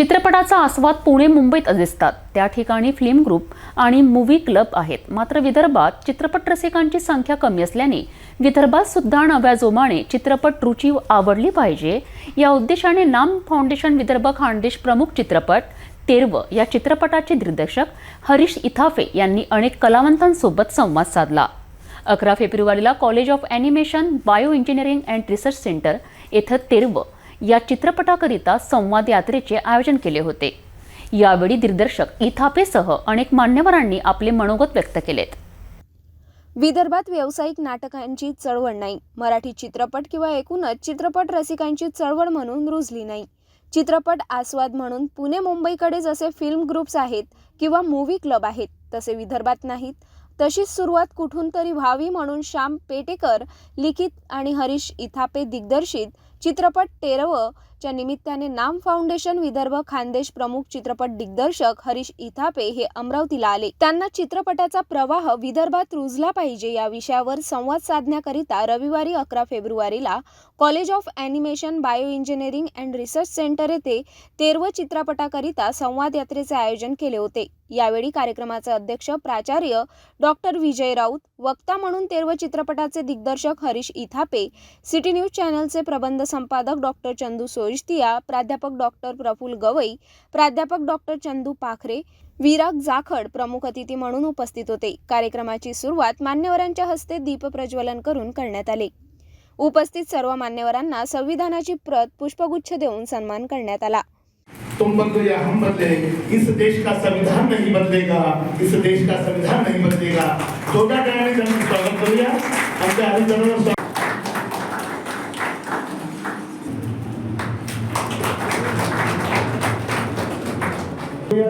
चित्रपटाचा आस्वाद पुणे मुंबईत दिसतात. त्या ठिकाणी फिल्म ग्रुप आणि मूव्ही क्लब आहेत. मात्र विदर्भात चित्रपट रसिकांची संख्या कमी असल्याने विदर्भात सुद्धा नव्या जोमाने चित्रपट रुची आवडली पाहिजे. या उद्देशाने नाम फाउंडेशन विदर्भ खानदेश प्रमुख चित्रपट तेरव या चित्रपटाचे दिग्दर्शक हरीश इथाफे यांनी अनेक कलावंतांसोबत संवाद साधला. अकरा फेब्रुवारीला college of animation bio engineering and research centre येथे तेरव या चित्रपटाकरिता संवाद यात्रेचे आयोजन केले होते. यावेळी दिग्दर्शक इथापेसह अनेक मान्यवरांनी आपले मनोगत व्यक्त केलेत. विदर्भात व्यावसायिक नाटकांची चळवळ नाही. मराठी चित्रपट किंवा एकूणच चित्रपट रसिकांची चळवळ म्हणून रुजली नाही. चित्रपट आस्वाद म्हणून पुणे मुंबईकडे जसे फिल्म ग्रुप्स आहेत किंवा मूव्ही क्लब आहेत तसे विदर्भात नाहीत. तशीच सुरुवात कुठून तरी व्हावी म्हणून श्याम पेटेकर लिखित आणि हरीश इथापे दिग्दर्शित चित्रपट तेरव च्या निमित्ताने नाम फाउंडेशन विदर्भ खानदेश प्रमुख चित्रपट दिग्दर्शक हरीश इथापे हे अमरावतीला आले. त्यांना चित्रपटाचा प्रवाह विदर्भात रुजला पाहिजे या विषयावर संवाद साधण्याकरिता रविवारी अकरा फेब्रुवारीला college of animation bio engineering and research centre येथे तेरव चित्रपटाकरिता संवाद यात्रेचे आयोजन केले होते. यावेळी कार्यक्रमाचे अध्यक्ष प्राचार्य डॉक्टर विजय राऊत वक्ता म्हणून तेरव चित्रपटाचे दिग्दर्शक हरीश इथापे सिटी न्यूज चॅनलचे प्रबंध संपादक डॉक्टर चंदू सोयस्तिया प्राध्यापक डॉक्टर प्रफुल गवई प्राध्यापक डॉक्टर चंदू पाखरे विराग जाखड प्रमुख अतिथी म्हणून उपस्थित होते. कार्यक्रमाची सुरुवात मान्यवरांच्या हस्ते दीपप्रज्वलन करून करण्यात आले. उपस्थित सर्व मान्यवरांना संविधानाची प्रत पुष्पगुच्छ देऊन सन्मान करण्यात आला. तुम बदलो या हम बदले इस देश का संविधान नहीं बदलेगा, इस देश का संविधान नहीं बदलेगा। छोटा टाळ्याने त्यांचं स्वागत करूया आमच्या हरिजनांना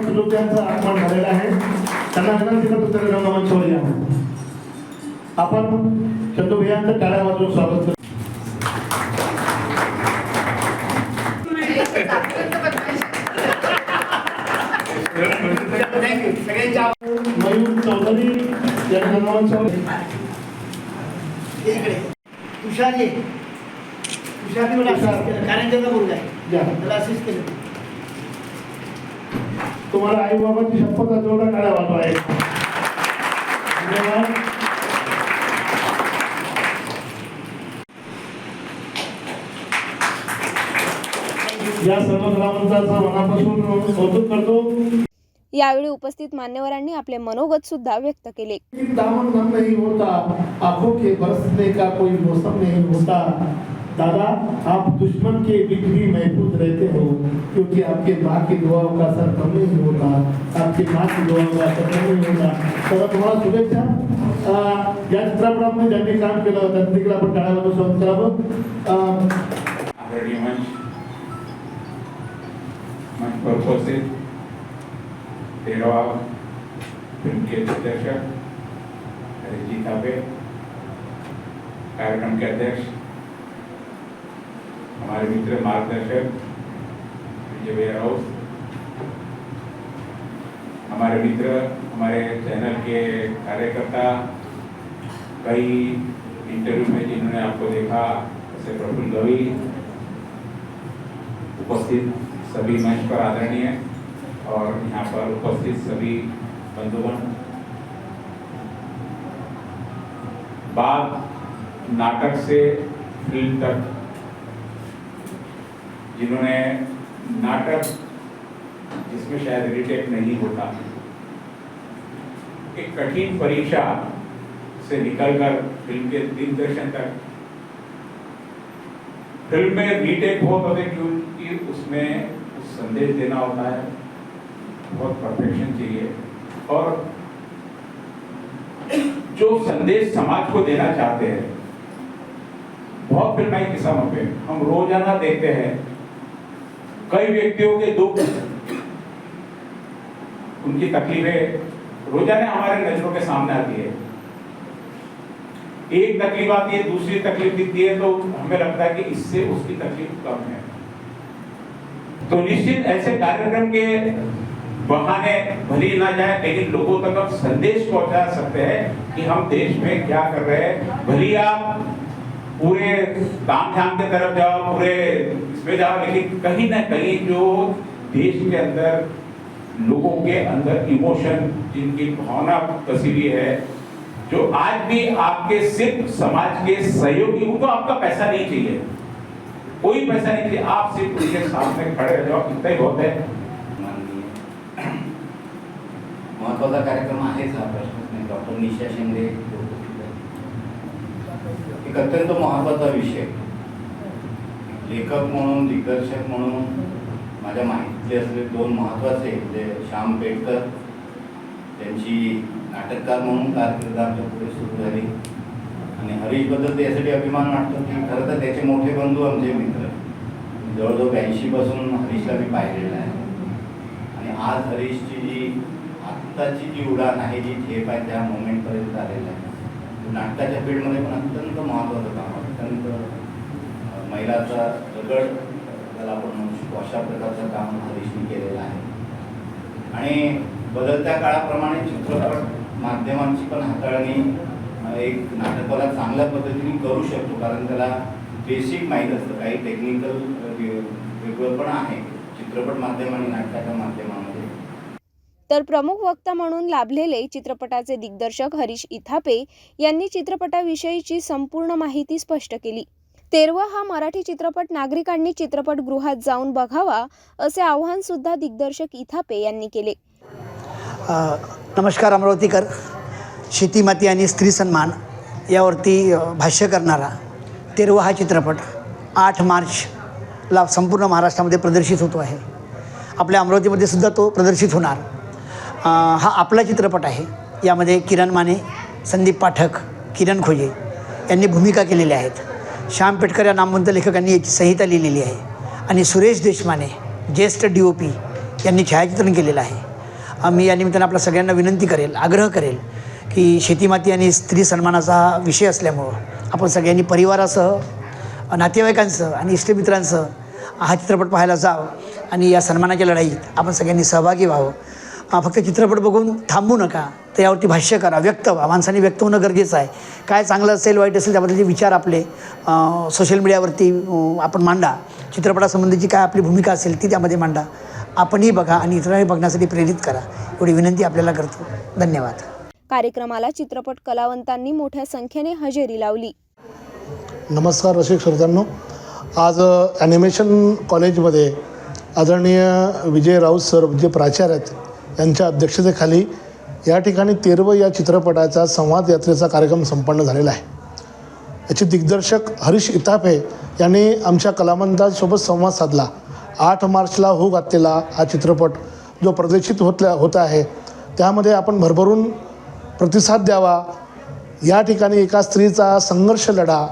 सुलोच्यांचं आगमन आहे त्यांना करतो या आपण चंदू भैयांचं स्वागत मयूर चौधरी या रंगमंचावर इकडे. तुषार ये तुषारने मला असिस्ट केलं. कारंजाचा मुलगा आहे. या. त्याला असिस्ट केलं. तुम्हाला आई बाबाची शपथ जेवढा काढा वाटो आहे. या सर्व कलावंतांचा मनापासून कौतुक करतो. यावेळी उपस्थित मान्यवरांनी आपले मनोगत सुद्धा व्यक्त केले. कि दामन नम नहीं होता. आंखों के बरसने का कोई मौसम नहीं होता. दादा आप दुश्मन के बीच भी महफूज रहते हो क्योंकि आपके माँ की दुआओं का असर कम नहीं होता. आपकी माँ की दुआओं का असर कम नहीं होता. तर तुम्हाला शुभेच्छा. या चित्रपटामध्ये ज्यांनी काम केलं त्यांनी देखील आपण टाळ्यावर स्वागत करावं. तेरहवा फ़िल्म के दिग्दर्शक हरीश जी ताबे कार्यक्रम के अध्यक्ष हमारे मित्र मार्गदर्शक विजय भैया राउत हमारे मित्र हमारे चैनल के कार्यकर्ता कई इंटरव्यू में जिन्होंने आपको देखा जैसे प्रफुल्ल गवी उपस्थित सभी मंच पर आदरणीय और यहाँ पर उपस्थित सभी बंधुगण। बात नाटक से फ़िल्म तक, जिन्होंने नाटक, जिसमें शायद रिटेक नहीं होता, एक कठिन परीक्षा से निकलकर फ़िल्म के दिग्दर्शन तक। फ़िल्म में रीटेक हो होते क्योंकि उसमें कुछ संदेश देना होता है। बहुत परफेक्शन चाहिए। और जो संदेश समाज को देना चाहते हैं, बहुत फ़िल्में किस्मों पे। हम रोज़ाना देखते हैं, कई व्यक्तियों के दुख, उनकी तकलीफें रोज़ाना हमारे नज़रों के सामने आती है। एक तकलीफ़ आती है, दूसरी तकलीफ़ दिखती है तो हमें लगता है कि इससे उसकी तकलीफ़ कम है। तो निश्चित ऐसे कार्यक्रम के बहाने भली ना जाए, लेकिन लोगों तक आप संदेश पहुँचा सकते हैं कि हम देश में क्या कर रहे हैं। भली आप पूरे काम धाम के तरफ़ जाओ, पूरे इसमें जाओ, लेकिन कहीं ना कहीं जो देश के अंदर, लोगों के अंदर इमोशन, जिनकी भावना कसी हुई है, जो आज भी आपके सिर्फ़ समाज के सहयोगी उनको आपका पैसा नहीं चाहिए। कोई पैसा नहीं चाहिए, आप सिर्फ़ उनके सामने खड़े जाओ, इतना ही बहुत है। महत्त्वाचा कार्यक्रम आहेच हा प्रश्नच नाही. डॉक्टर निशा शिंदे एक अत्यंत महत्त्वाचा विषय. लेखक म्हणून दिग्दर्शक म्हणून माझ्या माहितीतले असलेले दोन महत्त्वाचे म्हणजे श्याम पेटकर त्यांची नाटककार म्हणून कारकीर्द आमच्या पुढे सुरू झाली. आणि हरीशबद्दल त्यासाठी अभिमान वाटतो की खरं तर त्याचे मोठे बंधू आमचे मित्र. जवळजवळ ब्याऐंशीपासून हरीशला मी पाहिलेलं आहे. आणि आज हरीशची जी आत्ताची जी उडाण आहे जी झेप आहे त्या मोमेंटपर्यंत आलेलं आहे. नाटकाच्या फील्डमध्ये पण अत्यंत महत्त्वाचं काम अत्यंत महिलाचा दगड त्याला आपण म्हणू शकतो अशा प्रकारचं काम हरीशने केलेलं आहे. आणि बदलत्या काळाप्रमाणे चित्रपट माध्यमांची पण हाताळणी एक नाटकाला चांगल्या पद्धतीने करू शकतो. कारण त्याला बेसिक माहीत असतं. काही टेक्निकल वेगळं पण आहे. चित्रपट माध्यम आणि नाटकाच्या माध्यमात. तर प्रमुख वक्ता म्हणून लाभलेले चित्रपटाचे दिग्दर्शक हरीश इथापे यांनी चित्रपटाविषयीची संपूर्ण माहिती स्पष्ट केली. तेरवा हा मराठी चित्रपट नागरिकांनी चित्रपटगृहात जाऊन बघावा असे आव्हान सुद्धा दिग्दर्शक इथापे यांनी केले. नमस्कार अमरावतीकर. शेतीमाती आणि स्त्री सन्मान यावरती भाष्य करणारा तेरवा हा चित्रपट आठ मार्चला संपूर्ण महाराष्ट्रामध्ये प्रदर्शित होतो आहे. आपल्या अमरावतीमध्ये सुद्धा तो प्रदर्शित होणार. हा आपला चित्रपट आहे. यामध्ये किरण माने संदीप पाठक किरण खोजे यांनी भूमिका केलेल्या आहेत. श्याम पेटकर या नामवंत लेखकांनी याची संहिता लिहिलेली आहे. आणि सुरेश देशमाने ज्येष्ठ डी ओ पी यांनी छायाचित्रण केलेलं आहे. मी या निमित्तानं आपल्या सगळ्यांना विनंती करेल आग्रह करेल की शेतीमाती आणि स्त्री सन्मानाचा हा विषय असल्यामुळं आपण सगळ्यांनी परिवारासह नातेवाईकांसह आणि इष्टमित्रांसह हा चित्रपट पाहायला जावं आणि या सन्मानाच्या लढाईत आपण सगळ्यांनी सहभागी व्हावं. फक्त चित्रपट बघून थांबू नका. तर यावरती भाष्य करा. व्यक्त व्हा. माणसाने व्यक्त होणं गरजेचं आहे. काय चांगलं असेल वाईट असेल त्याबद्दलचे विचार आपले सोशल मीडियावरती आपण मांडा. चित्रपटासंबंधीची काय आपली भूमिका असेल ती त्यामध्ये मांडा. आपणही बघा आणि इतरांनी बघण्यासाठी प्रेरित करा. एवढी विनंती आपल्याला करतो. धन्यवाद. कार्यक्रमाला चित्रपट कलावंतांनी मोठ्या संख्येने हजेरी लावली. नमस्कार रसिक श्रोत्यांनो. आज ॲनिमेशन कॉलेजमध्ये आदरणीय विजय राऊत सर जे प्राचार्य आहेत यांच्या अध्यक्षतेखाली या ठिकाणी तेरवं या चित्रपटाचा संवाद यात्रेचा कार्यक्रम संपन्न झालेला आहे. याचे दिग्दर्शक हरीश इताफे यांनी आमच्या कलावंतांसोबत संवाद साधला. आठ मार्चला हो घातलेला हा चित्रपट जो प्रदर्शित होतल्या होत आहे त्यामध्ये आपण भरभरून प्रतिसाद द्यावा. या ठिकाणी एका स्त्रीचा संघर्ष लढा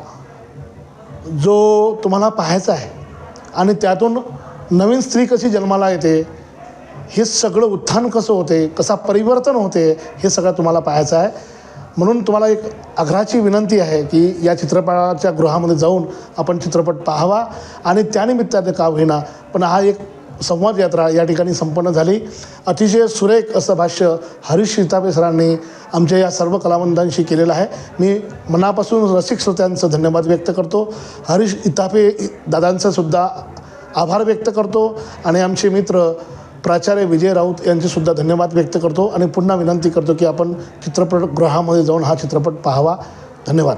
जो तुम्हाला पाहायचा आहे आणि त्यातून नवीन स्त्री कशी जन्माला येते हे सगळं उत्थान कसं होते? कसा परिवर्तन होते? हे सगळं तुम्हाला पाहायचं आहे. म्हणून तुम्हाला एक आग्रहाची विनंती आहे की या चित्रपटाच्या गृहामध्ये जाऊन आपण चित्रपट पाहावा आणि त्यानिमित्ताने का होईना. पण हा एक संवाद यात्रा या ठिकाणी संपन्न झाली. अतिशय सुरेख असं भाष्य हरीश सीतापे सरांनी आमच्या या सर्व कलावंतांशी केलेलं आहे. मी मनापासून रसिक श्रोत्यांचं धन्यवाद व्यक्त करतो. हरीश इतापे दादांचं सुद्धा आभार व्यक्त करतो. आणि आमचे मित्र प्राचार्य विजय राऊत यांचेसुद्धा धन्यवाद व्यक्त करतो आणि पुन्हा विनंती करतो की आपण चित्रपटगृहामध्ये जाऊन हा चित्रपट पाहावा. धन्यवाद.